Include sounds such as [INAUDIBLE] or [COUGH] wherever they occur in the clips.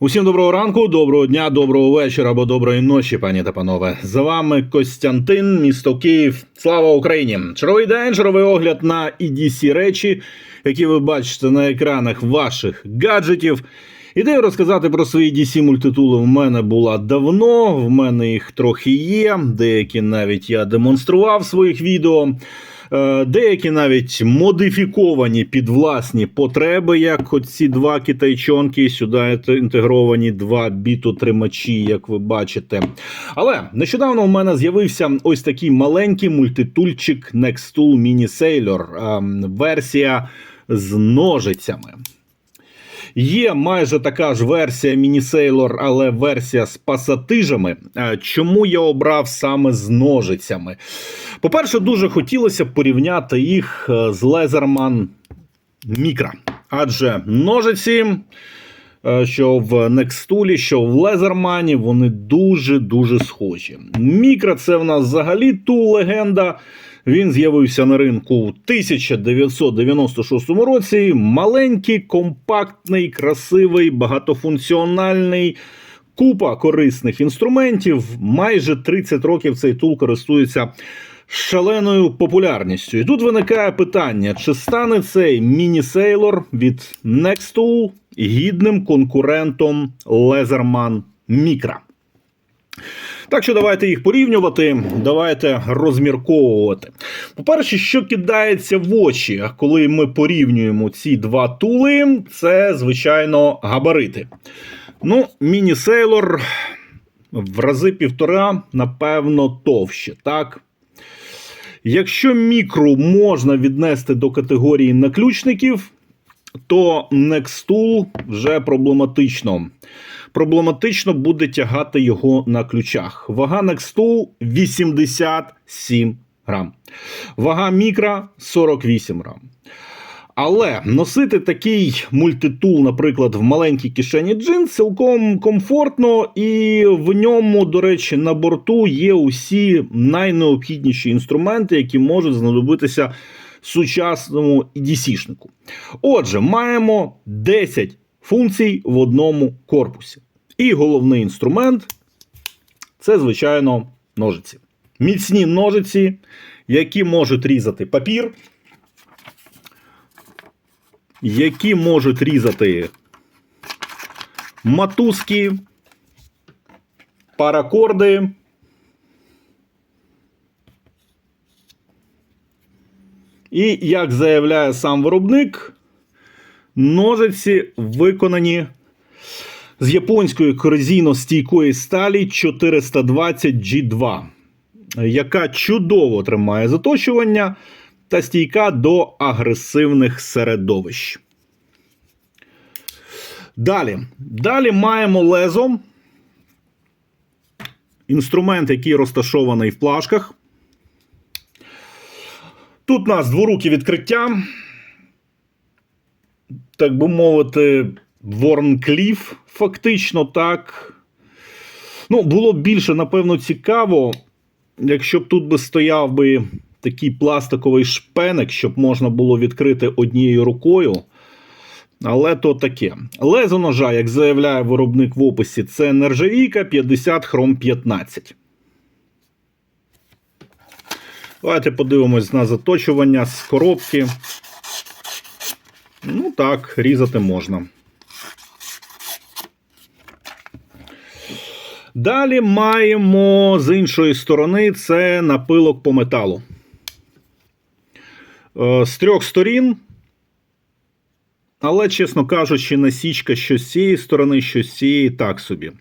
Усім доброго ранку, доброго дня, доброго вечора або доброї ночі, пані та панове. За вами Костянтин, місто Київ. Слава Україні! Черговий день, черговий огляд на EDC речі, які ви бачите на екранах ваших гаджетів. Ідея розказати про свої DC мультитули в мене була давно. В мене їх трохи є. Деякі навіть я демонстрував в своїх відео. Е, Деякі навіть модифіковані під власні потреби, як оці два китайчонки, сюди інтегровані два бітотримачі, як ви бачите. Але нещодавно у мене з'явився ось такий маленький мультитульчик Nextool Mini Sailor, ем, версія з ножицями. Є майже така ж версія Sailor, але версія з пасатижами. Е, Чому я обрав саме з ножицями? По-перше, дуже хотілося порівняти їх е, з Leatherman Micra. Адже ножиці, е, що в Nextool, що в Leatherman, вони дуже-дуже схожі. Мікра це в нас взагалі ту легенда. Він з'явився на ринку у 1996 році. Маленький, компактний, красивий, багатофункціональний. Купа корисних інструментів. Майже 30 років цей тул користується шаленою популярністю. І тут виникає питання: чи стане цей міні-сейлор від Nextool гідним конкурентом Leatherman Micra? Так що давайте їх порівнювати, давайте розмірковувати. По-перше, що кидається в очі, коли ми порівнюємо ці два тули, це, звичайно, габарити. Ну, міні-сейлор в рази півтора, напевно, товще, так? Якщо мікру можна віднести до категорії наключників, то Nextool вже проблематично. Проблематично буде тягати його на ключах. Вага Nextool 87 грам. Вага мікра 48 грам. Але носити такий мультитул, наприклад, в маленькій кишені джинс, цілком комфортно, і в ньому, до речі, на борту є усі найнеобхідніші інструменти, які можуть знадобитися сучасному EDC-шнику. Отже, маємо 10 функцій в одному корпусі. І головний інструмент це, звичайно, ножиці. Міцні ножиці, які можуть різати папір, які можуть різати матузки, паракорди. І, як заявляє сам виробник, ножиці виконані з японської корозійно-стійкої сталі 420 G2, яка чудово тримає заточування та стійка до агресивних середовищ. Далі. Далі маємо лезо. Інструмент, який розташований в плашках. Тут у нас дворукі відкриття. Так би мовити, Ворнкліф, фактично так. Ну, було б більше, напевно, цікаво, якщо б тут би стояв би такий пластиковий шпеник, щоб можна було відкрити однією рукою. Але то таке. Лезо ножа, як заявляє виробник в описі, це нержавійка 50 хром 15. Давайте подивимось на заточування з коробки. Ну так, різати можна. Далі маємо з іншої сторони це напилок по металу. Е, З трьох сторін. Але, чесно кажучи, насічка що з цієї сторони, що з цієї так собі.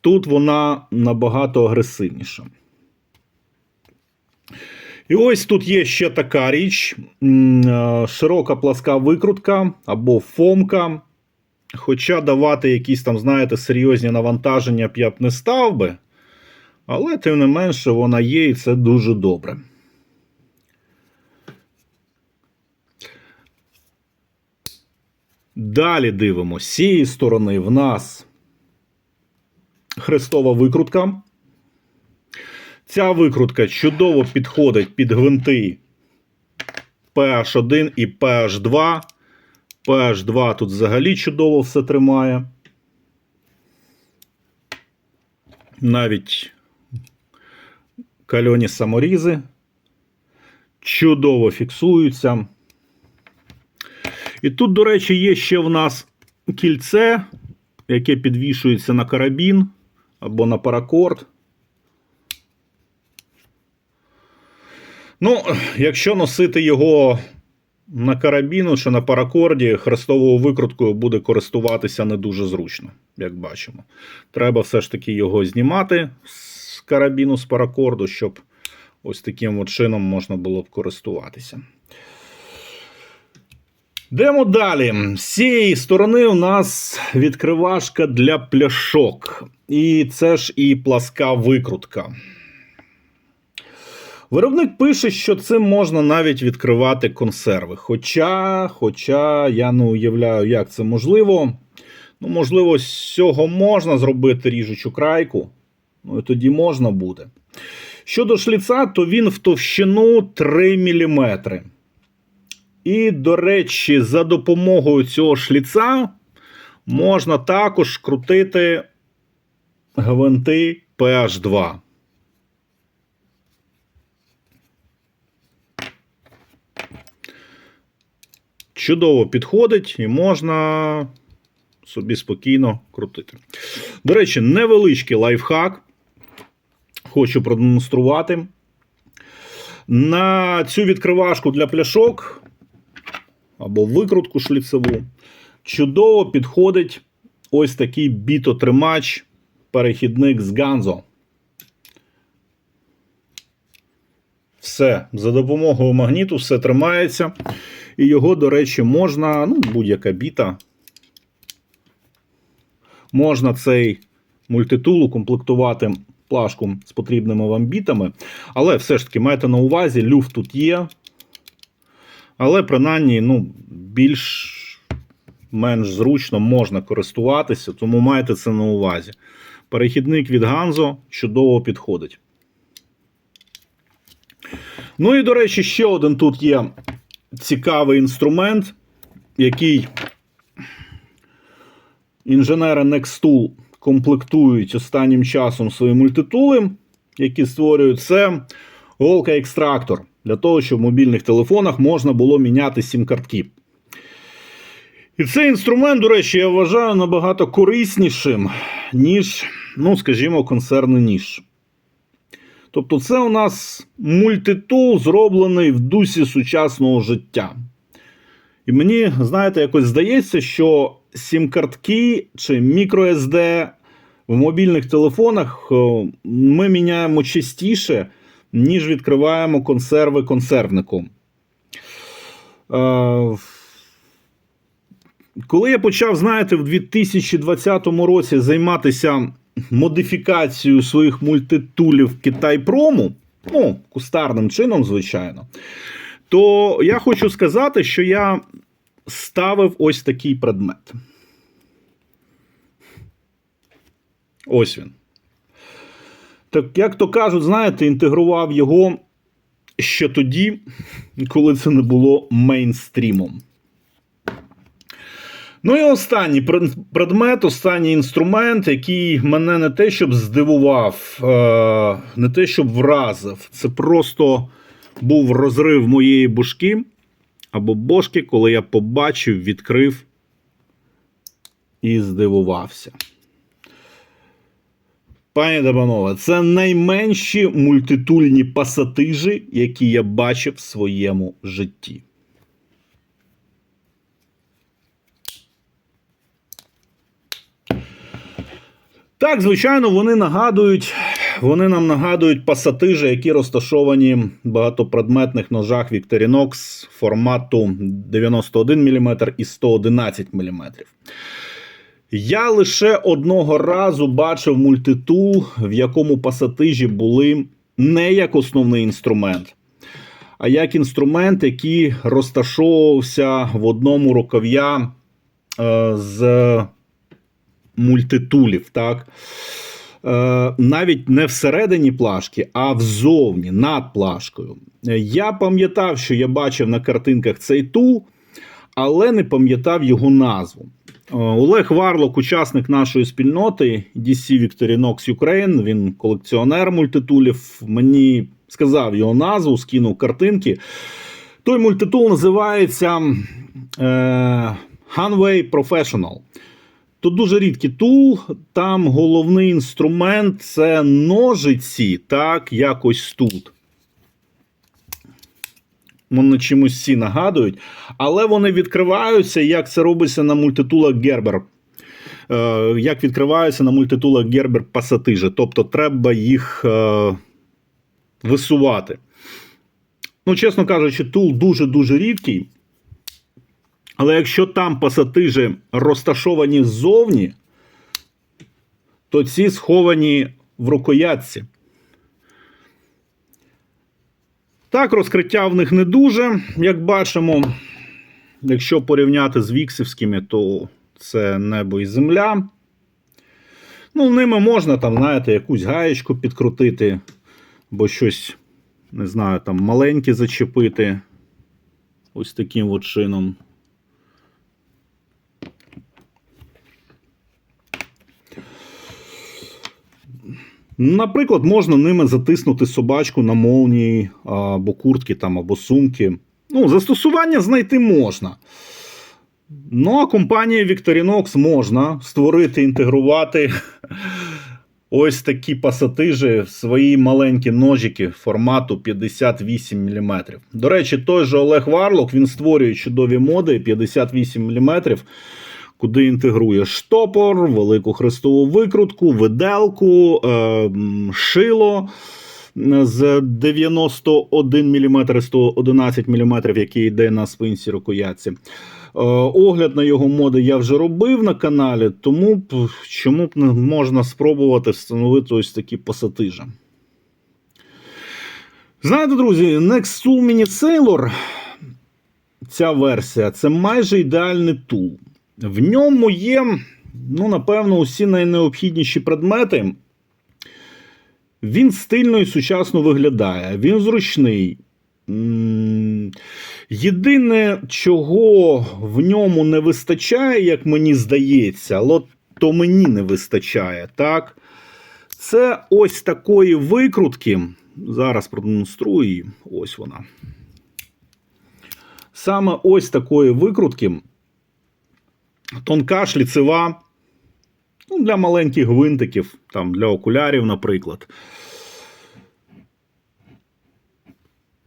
Тут вона набагато агресивніша. І ось тут є ще така річ: е, широка пласка викрутка або фомка. Хоча давати якісь там, знаєте, серйозні навантаження б я б не став би. Але, тим не менше, вона є, і це дуже добре. Далі дивимося. З цієї сторони в нас хрестова викрутка. Ця викрутка чудово підходить під гвинти PH1 і PH2. PH2 тут взагалі чудово все тримає. Навіть кальоні саморізи чудово фіксуються. І тут, до речі, є ще в нас кільце, яке підвішується на карабін або на паракорд. Ну, якщо носити його на карабіну чи на паракорді, хрестовою викруткою буде користуватися не дуже зручно, як бачимо. Треба все ж таки його знімати з карабіну, з паракорду, щоб ось таким от чином можна було б користуватися. Йдемо далі. З цієї сторони у нас відкривашка для пляшок. І це ж і пласка викрутка. Виробник пише, що цим можна навіть відкривати консерви. Хоча, хоча я не уявляю, як це можливо. Ну, можливо, з цього можна зробити ріжучу крайку. Ну і тоді можна буде. Щодо шліца, то він в товщину 3 мм. І, до речі, за допомогою цього шліца можна також крутити гвинти PH2. Чудово підходить і можна собі спокійно крутити. До речі, невеличкий лайфхак. Хочу продемонструвати. На цю відкривашку для пляшок або викрутку шліцеву чудово підходить ось такий бітотримач, перехідник з Ганзо. Все, за допомогою магніту все тримається. І його, до речі, можна, ну, будь-яка біта. Можна цей мультитул укомплектувати плашку з потрібними вам бітами. Але все ж таки майте на увазі, люфт тут є. Але принаймні, ну, більш менш зручно можна користуватися, тому майте це на увазі. Перехідник від Ганзо чудово підходить. Ну і, до речі, ще один тут є цікавий інструмент, який інженери Nextool комплектують останнім часом свої мультитули, які створюють це голка-екстрактор для того, щоб в мобільних телефонах можна було міняти сім-картки. І цей інструмент, до речі, я вважаю набагато кориснішим, ніж, ну, скажімо, консервний ніж. Тобто, це у нас мультитул, зроблений в дусі сучасного життя. І мені, знаєте, якось здається, що сім-картки чи microSD в мобільних телефонах е, ми міняємо частіше, ніж відкриваємо консерви консервником. Е, Коли я почав, знаєте, в 2020 році займатися модифікацією своїх мультитулів Китайпрому, ну, кустарним чином, звичайно, то я хочу сказати, що я ставив ось такий предмет. Ось він. Так, як то кажуть, знаєте, інтегрував його ще тоді, коли це не було мейнстрімом. Ну і останній предмет, останній інструмент, який мене не те, щоб здивував, е, не те, щоб вразив. Це просто був розрив моєї бушки або бошки, коли я побачив, відкрив і здивувався. Пані та панове, це найменші мультитульні пасатижі, які я бачив в своєму житті. Так, звичайно, вони нагадують, вони нам нагадують пасатижі, які розташовані в багатопредметних ножах Victorinox формату 91 мм і 111 мм. Я лише одного разу бачив мультитул, в якому пасатижі були не як основний інструмент, а як інструмент, який розташовувався в одному рукав'я е, з мультитулів. так? Е, навіть не всередині плашки, а взовні, над плашкою. Е, Я пам'ятав, що я бачив на картинках цей тул, але не пам'ятав його назву. Е, Олег Варлок, учасник нашої спільноти DC Victorinox Ukraine, він колекціонер мультитулів. Мені сказав його назву, скинув картинки. Той мультитул називається е, Hanway Professional. То дуже рідкий тул. Там головний інструмент це ножиці, так, якось тут. Вони чимось всі нагадують, але вони відкриваються, як це робиться на мультитулах Gerber. Е, як відкриваються на мультитулах Gerber пасатижі. Тобто треба їх е, висувати. Ну, чесно кажучи, тул дуже-дуже рідкий. Але якщо там пасатижі розташовані ззовні, то ці сховані в рукоятці. Так, розкриття в них не дуже. Як бачимо, якщо порівняти з віксівськими, то це небо і земля. Ну, ними можна там, знаєте, якусь гаєчку підкрутити, або щось, не знаю, там маленьке зачепити. Ось таким от чином. Наприклад, можна ними затиснути собачку на молнії або куртки там, або сумки. Ну, застосування знайти можна. Ну, а компанія Victorinox можна створити, інтегрувати [LAUGHS] ось такі пасатижі в свої маленькі ножики формату 58 мм. До речі, той же Олег Варлок він створює чудові моди 58 мм, куди інтегрує штопор, велику хрестову викрутку, виделку, е, шило з 91 мм 111 мм, який йде на спинці рукоятці. Е, Огляд на його моди я вже робив на каналі, тому чому б не можна спробувати встановити ось такі пасатижі. Знаєте, друзі, Next Tool Mini Sailor, ця версія, це майже ідеальний тул. В ньому є, ну, напевно, усі найнеобхідніші предмети. Він стильно і сучасно виглядає, він зручний. Єдине, чого в ньому не вистачає, як мені здається, але то мені не вистачає, так? Це ось такої викрутки. Зараз продемонструю її. Ось вона. Саме ось такої викрутки. Тонка шліцева. Ну, для маленьких гвинтиків, там, для окулярів, наприклад.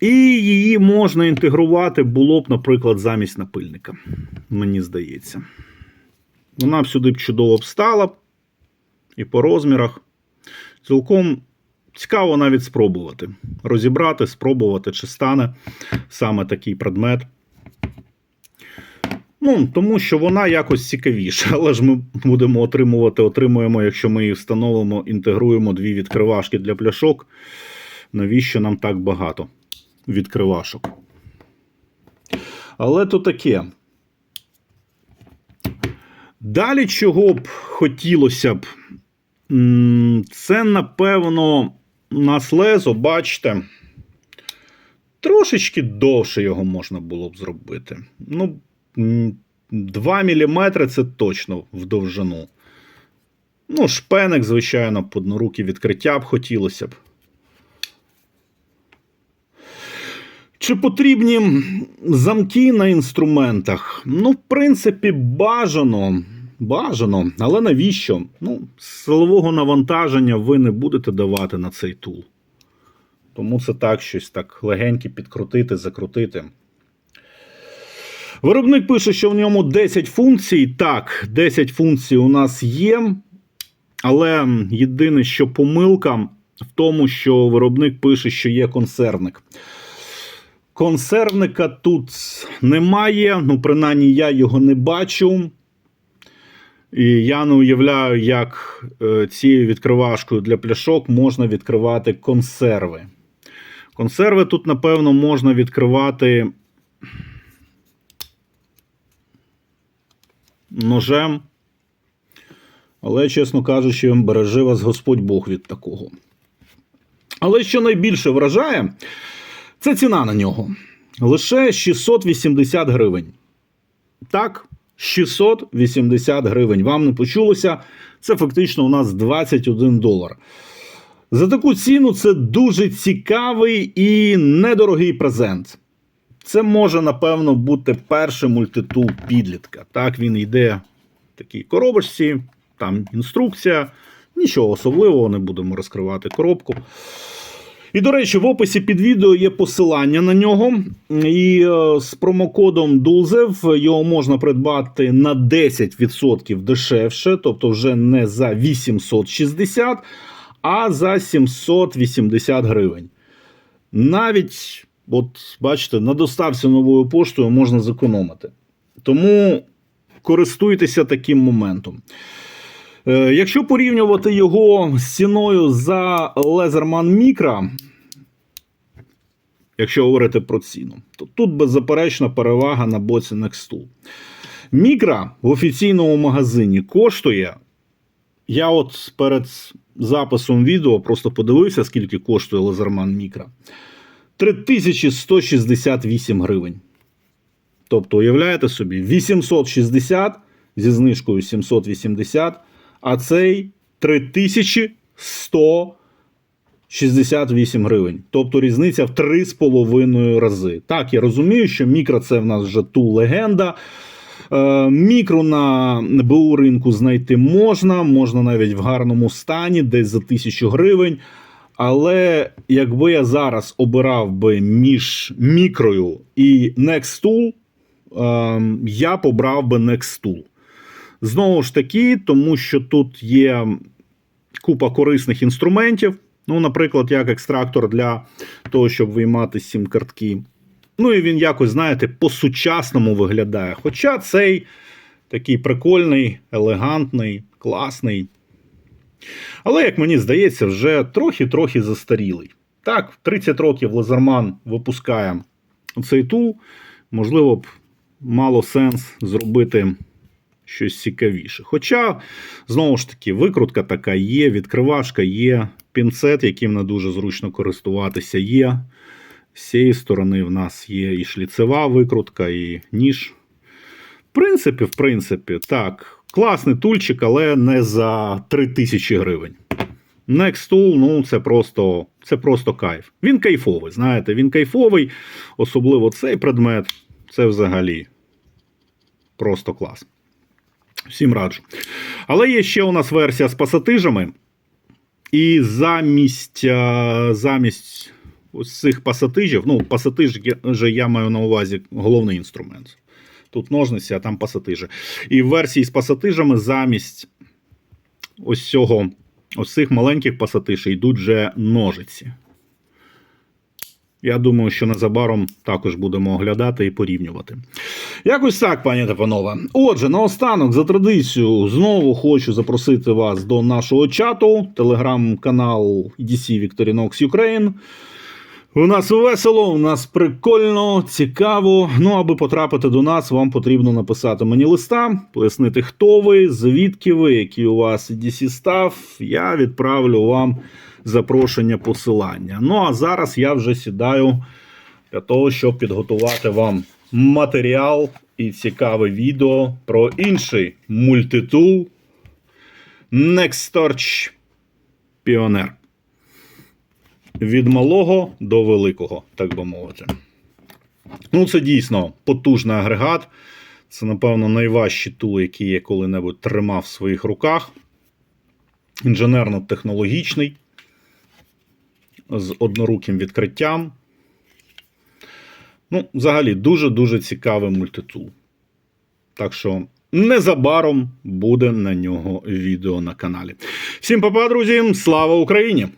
І її можна інтегрувати було б, наприклад, замість напильника. Мені здається. Вона б сюди б чудово б стала б і по розмірах. Цілком цікаво навіть спробувати. Розібрати, спробувати, чи стане саме такий предмет. Ну, тому що вона якось цікавіша, [LAUGHS] але ж ми будемо отримувати, отримуємо, якщо ми її встановимо, інтегруємо дві відкривашки для пляшок. Навіщо нам так багато відкривашок? Але то таке. Далі, чого б хотілося б, це, напевно, нас лезо, бачите, трошечки довше його можна було б зробити. Ну, 2 мм це точно в довжину. Ну, шпеник, звичайно, під однорукі відкриття б хотілося б. Чи потрібні замки на інструментах? Ну, в принципі, бажано. Бажано, але навіщо? Ну, силового навантаження ви не будете давати на цей тул. Тому це так щось так легеньке підкрутити, закрутити. Виробник пише, що в ньому 10 функцій. Так, 10 функцій у нас є. Але єдине, що помилка в тому, що виробник пише, що є консервник. Консервника тут немає, ну, принаймні, я його не бачу. І я не уявляю, як е, цією відкривашкою для пляшок можна відкривати консерви. Консерви тут, напевно, можна відкривати ножем. Але, чесно кажучи, бережи вас Господь Бог від такого. Але що найбільше вражає, це ціна на нього. Лише 680 гривень. Так, 680 гривень. Вам не почулося. Це фактично у нас 21 долар. За таку ціну це дуже цікавий і недорогий презент. Це може, напевно, бути перший мультитул підлітка. Так, він йде в такій коробочці, там інструкція. Нічого особливого, не будемо розкривати коробку. І, до речі, в описі під відео є посилання на нього. І е, з промокодом DULZEV його можна придбати на 10% дешевше, тобто вже не за 860, а за 780 гривень. Навіть, от бачите, на доставці новою поштою можна зекономити. Тому користуйтеся таким моментом. Е, Якщо порівнювати його з ціною за Лезерман Мікра, якщо говорити про ціну, то тут беззаперечна перевага на боці Nextool. Мікра в офіційному магазині коштує. Я от перед записом відео просто подивився, скільки коштує Лазерман Мікра. 3168 гривень. Тобто, уявляєте собі, 860 зі знижкою 780, а цей 3168 гривень. Тобто різниця в 3,5 рази. Так, я розумію, що мікро це в нас вже ту легенда. Е, Мікро на БУ ринку знайти можна, можна навіть в гарному стані, десь за 1000 гривень. Але якби я зараз обирав би між мікрою і Nextool, е, я побрав би Nextool. Знову ж таки, тому що тут є купа корисних інструментів. Ну, наприклад, як екстрактор для того, щоб виймати сім картки. Ну і він якось, знаєте, по-сучасному виглядає. Хоча цей такий прикольний, елегантний, класний. Але, як мені здається, вже трохи-трохи застарілий. Так, в 30 років Лазерман випускає цей тул. Можливо б мало сенс зробити щось цікавіше. Хоча, знову ж таки, викрутка така є, відкривашка є, пінцет, яким не дуже зручно користуватися, є. З цієї сторони в нас є і шліцева викрутка, і ніж. В принципі, в принципі, так, класний тульчик, але не за 3000 гривень. Next Tool, ну це просто, це просто кайф. Він кайфовий, знаєте, він кайфовий, особливо цей предмет. Це взагалі просто клас. Всім раджу. Але є ще у нас версія з пасатижами. І замість, е, замість ось цих пасатижів, ну, пасатиж я маю на увазі головний інструмент. Тут ножниці, а там пасатижі. І в версії з пасатижами замість ось цього, ось цих маленьких пасатижів йдуть вже ножиці. Я думаю, що незабаром також будемо оглядати і порівнювати. Якось так, пані та панове. Отже, наостанок, за традицією, знову хочу запросити вас до нашого чату, телеграм-канал EDC Victorinox Ukraine. У нас весело, у нас прикольно, цікаво. Ну, аби потрапити до нас, вам потрібно написати мені листа, пояснити, хто ви, звідки ви, який у вас EDC став. Я відправлю вам запрошення посилання. Ну а зараз я вже сідаю для того, щоб підготувати вам матеріал і цікаве відео про інший мультитул Nextorch Pioneer. Від малого до великого, так би мовити. Ну, це дійсно потужний агрегат. Це, напевно, найважчий тул, який я коли-небудь тримав в своїх руках. Інженерно-технологічний, з одноруким відкриттям. Ну, взагалі, дуже-дуже цікавий мультитул. Так що незабаром буде на нього відео на каналі. Всім па-па, друзі! Слава Україні!